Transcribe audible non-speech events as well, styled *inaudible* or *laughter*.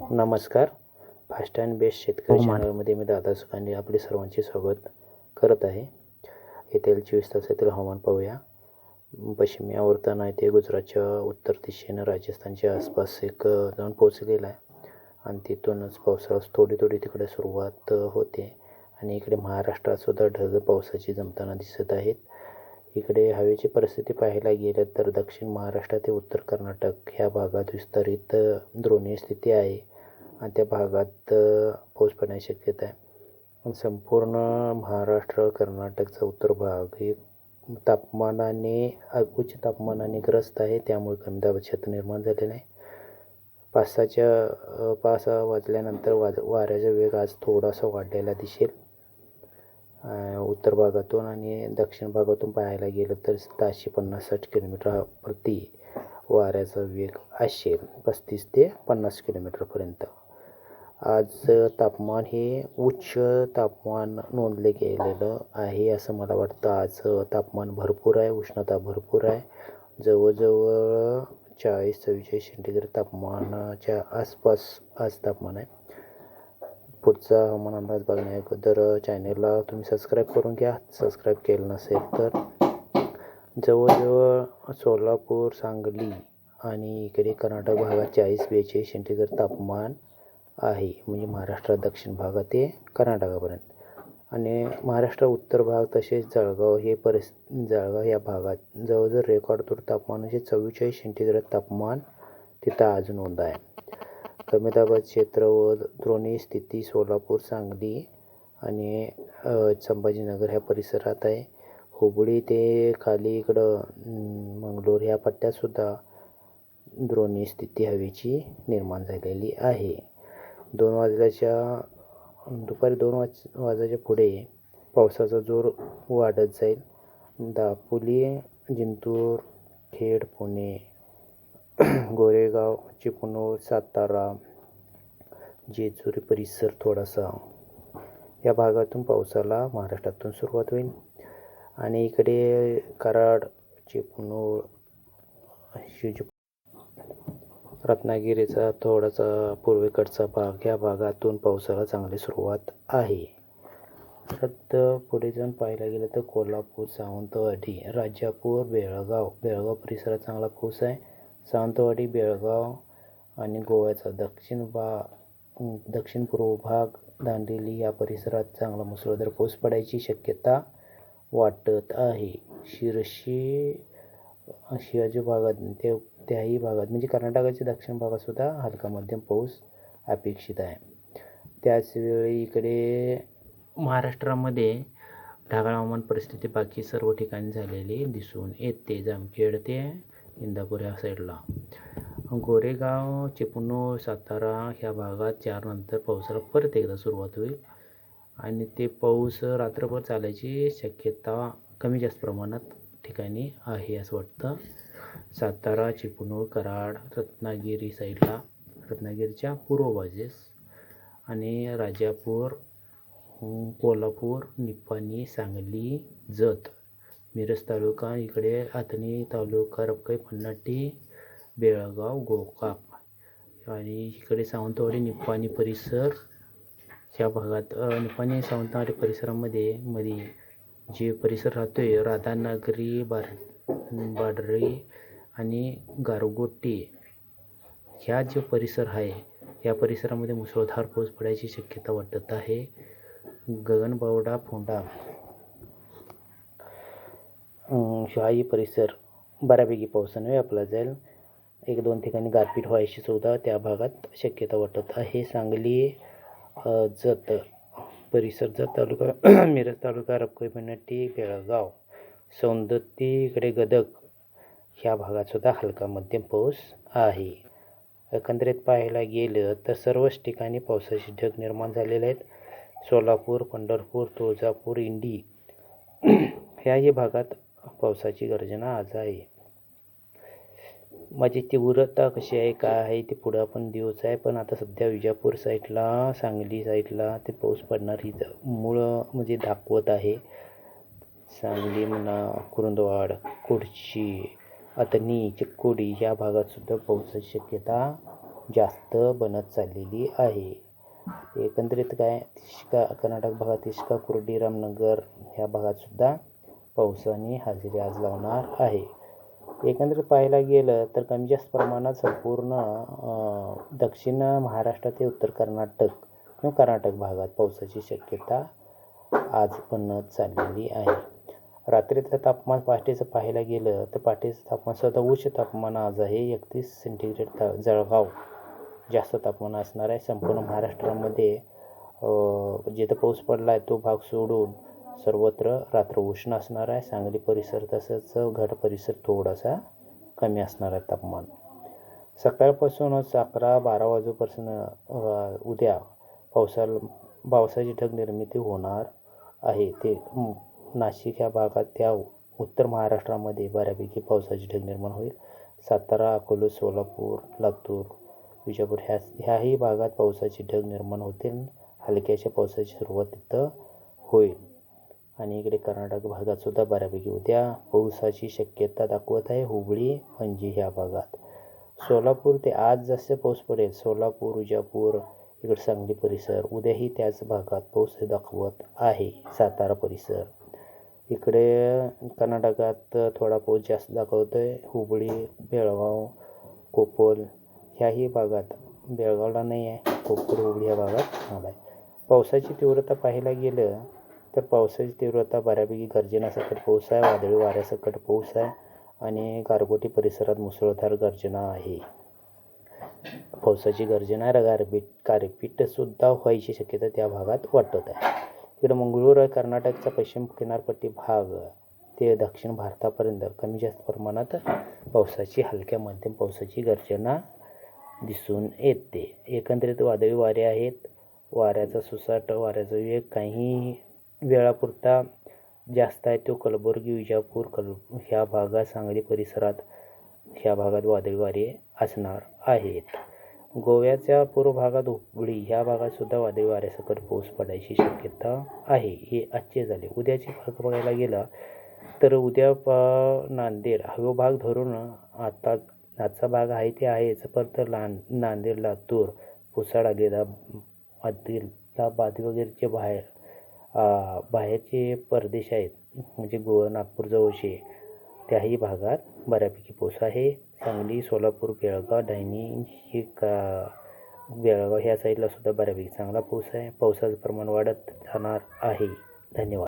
नमस्कार. Fast and best शेतकरी हो, मा- चॅनलमध्ये मी दादा सुकांडे आपले सर्वांचे स्वागत करत आहे. येथील चोवीस तासातील हवामान पाहूया. पश्चिमी आवर्तन आहे ते गुजरातच्या उत्तर दिशेनं राजस्थानच्या आसपास एक जाऊन पोचलेलं आहे. आणि तिथूनच पावसाळा थोडी थोडी तिकडे सुरुवात होते. आणि इकडे महाराष्ट्रात सुद्धा ढग पावसाची जमताना दिसत आहेत. इकडे हवेची परिस्थिती पाहायला गेलं तर दक्षिण महाराष्ट्र ते उत्तर कर्नाटक ह्या भागात विस्तारित द्रोणीय स्थिती आहे आणि त्या भागात पाऊस पडण्याची शक्यता आहे. संपूर्ण महाराष्ट्र कर्नाटकचा उत्तर भाग हे तापमानाने उच्च तापमानाने ग्रस्त आहे. त्यामुळे कमी क्षेत्र निर्माण झालेलं आहे. पाच सहाच्या पाच सहा वाजल्यानंतर वाज वाऱ्याचा वेग आज थोडासा वाढलेला दिसेल. उत्तर भागातून आणि दक्षिण भागातून पाहायला गेलं तर सहाशे पन्नास साठ किलोमीटर प्रति वाऱ्याचा वेग असेल पस्तीस ते पन्नास किलोमीटरपर्यंत आज तापमान हे उच्च तापमान नोंदले गेलेलं आहे असं मला वाटतं. आज तापमान भरपूर आहे उष्णता भरपूर आहे. जवळजवळ चाळीस चव्वेचाळीस सेंटीग्रेड तापमानाच्या आसपास आज तापमान आहे. पुढचा हवामान अंदाज बघण्या अगोदर चॅनेलला तुम्ही सबस्क्राईब करून घ्या. सबस्क्राईब केलं नसेल तर जवळजवळ सोलापूर सांगली आणि इकडे कर्नाटक भागात चाळीस बेचाळीस सेंटीग्रेड तापमान आहे. म्हणजे महाराष्ट्रात दक्षिण भागात ते कर्नाटकापर्यंत. आणि महाराष्ट्र उत्तर भाग तसेच जळगाव हे परिस जळगाव या भागात जवळजवळ रेकॉर्ड तोड म्हणजे चव्वेचाळीस सेंटीग्रेड तापमान तिथं अजून नोंद आहे. कमी दाबात क्षेत्र व द्रोणी स्थिती सोलापूर सांगली आणि संभाजीनगर ह्या परिसरात आहे. हुबळी ते खाली इकडं मंगलोर ह्या पट्ट्यातसुद्धा द्रोणी स्थिती हवेची निर्माण झालेली आहे. दोन वाजल्याच्या दुपारी दोन वाज वाजायच्या पुढे पावसाचा जोर वाढत जाईल. दापोली जिंतूर खेड पुणे *clears throat* गोरेगाव चिपळूण सातारा जेजुरी परिसर थोडासा या भागातून पावसाला महाराष्ट्रातून सुरुवात होईल. आणि इकडे कराड चिपळूण शिवजी रत्नागिरीचा थोडासा पूर्वेकडचा भाग या भागातून पावसाला चांगली सुरुवात आहे. परत पुढे जाऊन पाहायला गेलं तर कोल्हापूर सावंतवाडी राजापूर बेळगाव. बेळगाव परिसरात चांगला पाऊस आहे. सावंतवाडी बेळगाव आणि गोव्याचा दक्षिण भा दक्षिण पूर्व भाग दांडेली या परिसरात चांगला मुसळधार पाऊस पडायची शक्यता वाटत आहे. शिरशी शिवाजी भागात ते त्याही भागात म्हणजे कर्नाटकाच्या दक्षिण भागातसुद्धा हलका मध्यम पाऊस अपेक्षित आहे. त्याचवेळी इकडे महाराष्ट्रामध्ये ढगाळ हवामान परिस्थिती बाकी सर्व ठिकाणी झालेली दिसून येते. जामखेड ते इंदापूर ह्या साईडला. गोरेगाव चिपळूण सातारा ह्या भागात चारनंतर पावसाला परत एकदा सुरुवात होईल. आणि ते पाऊस रात्रभर चालायची शक्यता कमी जास्त प्रमाणात ठिकाणी आहे असं वाटतं. सातारा चिपळूण कराड रत्नागिरी साईडला रत्नागिरीच्या पूर्व बाजूस आणि राजापूर कोल्हापूर निपाणी सांगली जत. मिरज तालुका इकडे आथणी तालुका रपकाई पन्नाटी बेळगाव गोकाक. आणि इकडे सावंतवाडी निपाणी परिसर. ह्या भागात निप्पाणी निपाणी सावंतवाडी परिसरामध्ये मध्ये जे परिसर राहतो आहे राधानगरी बार बाडरी आणि गारगोटी ह्या जो परिसर आहे या परिसरामध्ये मुसळधार पाऊस पडायची शक्यता वाटत आहे. गगनबावडा फोंडा. अं, परिसर बऱ्यापैकी पावसाने व्यापला जाईल. एक दोन ठिकाणी गारपीट व्हायची सुद्धा त्या भागात शक्यता वाटत आहे. सांगली जत परिसर जत तालुका *clears throat* मिरज तालुका रपकोई पन्नाटी बेळगाव सौंदतीकडे गदक ह्या भागातसुद्धा हलका मध्यम पाऊस आहे. एकंदरीत पाहायला गेलं तर सर्वच ठिकाणी पावसाचे ढग निर्माण झालेले आहेत. सोलापूर पंढरपूर तुळजापूर इंडी *clears throat* ह्याही भागात पावसाची गर्जना आज आहे. माझी तीव्रता कशी आहे काय आहे ते पुढं आपण दिवस आहे पण आता सध्या विजापूर साईडला सांगली साईडला ते पाऊस पडणार ही मुळं म्हणजे दाखवत आहे. सांगली म्हणा कुरुंदवाड कुडची अतनी चिक्कोडी ह्या भागातसुद्धा पावसाची शक्यता जास्त बनत चाललेली आहे. एकंदरीत काय तिष्का कर्नाटक भागात तिष्का कुर्डी रामनगर ह्या भागातसुद्धा पावसाने हजेरी आज लावणार आहे. एकंदरीत पाहायला गेलं तर कमी जास्त प्रमाणात संपूर्ण दक्षिण महाराष्ट्र ते उत्तर कर्नाटक किंवा कर्नाटक भागात पावसाची शक्यता आज बनत चाललेली आहे. रात्रीचं तापमान पहाटेचं पाहायला गेलं तर पहाटेचं तापमान स्वतः उच्च तापमान आज आहे. एकतीस सेंटीग्रेड ता जळगाव जास्त तापमान असणार आहे. संपूर्ण महाराष्ट्रामध्ये जिथं पाऊस पडला आहे तो भाग सोडून सर्वत्र रात्र उष्ण असणार आहे सांगली परिसर तसंच घाट परिसर थोडासा कमी असणार आहे तापमान. सकाळपासूनच अकरा बारा वाजेपासून उद्या पावसाला पावसाची ढग निर्मिती होणार आहे. ते नाशिक ह्या भागात त्या उत्तर महाराष्ट्रामध्ये बऱ्यापैकी पावसाची ढग निर्माण होईल. सातारा अकोला सोलापूर लातूर विजापूर ह्या ह्याही भागात पावसाची ढग निर्माण होतील. हलक्याच्या पावसाची सुरुवात तिथं होईल. आणि इकडे कर्नाटक भागातसुद्धा बऱ्यापैकी उद्या पावसाची शक्यता दाखवत आहे. हुबळी पणजी ह्या भागात. सोलापूर ते आज जसे पाऊस पडेल. सोलापूर विजापूर इकडे सांगली परिसर उद्याही त्याच भागात पाऊस दाखवत आहे. सातारा परिसर. इकडे कर्नाटकात थोडा पाऊस जास्त दाखवतो आहे हुबळी बेळगाव कोपोल ह्याही भागात. बेळगावला नाही आहे कोपल हुबळी ह्या भागात चांगला आहे पावसाची तीव्रता पाहायला गेलं तर पावसाची तीव्रता बऱ्यापैकी गर्जनासकट पाऊस आहे वादळी वाऱ्यासकट पाऊस आहे आणि गारगोटी परिसरात मुसळधार गर्जना आहे. पावसाची गर्जना गारपीट गारपीटसुद्धा व्हायची शक्यता त्या भागात वाटत आहे. इकडे मंगळूर कर्नाटकचा पश्चिम किनारपट्टी भाग ते दक्षिण भारतापर्यंत कमी जास्त प्रमाणात पावसाची हलक्या मध्यम पावसाची गर्जना दिसून येते. एकंदरीत वादळी वारे आहेत. वाऱ्याचा सुसाट वाऱ्याचा वेग काही वेळापुरता जास्त आहे तो कलबुर्गी विजापूर कल ह्या भागात सांगली परिसरात ह्या भागात वादळी वारे असणार आहेत. गोव्याच्या पूर्व भागात हुबळी ह्या भागातसुद्धा वादळी वाऱ्यासकट पाऊस पडायची शक्यता आहे. हे आजचे झाले. उद्याचे भाग बघायला गेला तर उद्या प नांदेड हवे भाग धरून आता आजचा भाग आहे ते आहेच. परत लहान नांदेड लातूर पुसाड आलेला आदिलाबाद वगैरेचे बाहेर बाहेरचे परदेश आहेत. म्हणजे गोवा नागपूर जवळचे त्याही भागात बऱ्यापैकी पाऊस आहे. सांगली सोलापूर बेळगाव डायनी हे का बेळगाव ह्या साईडला सुद्धा बऱ्यापैकी चांगला पाऊस आहे. पावसाचं प्रमाण वाढत जाणार आहे. धन्यवाद.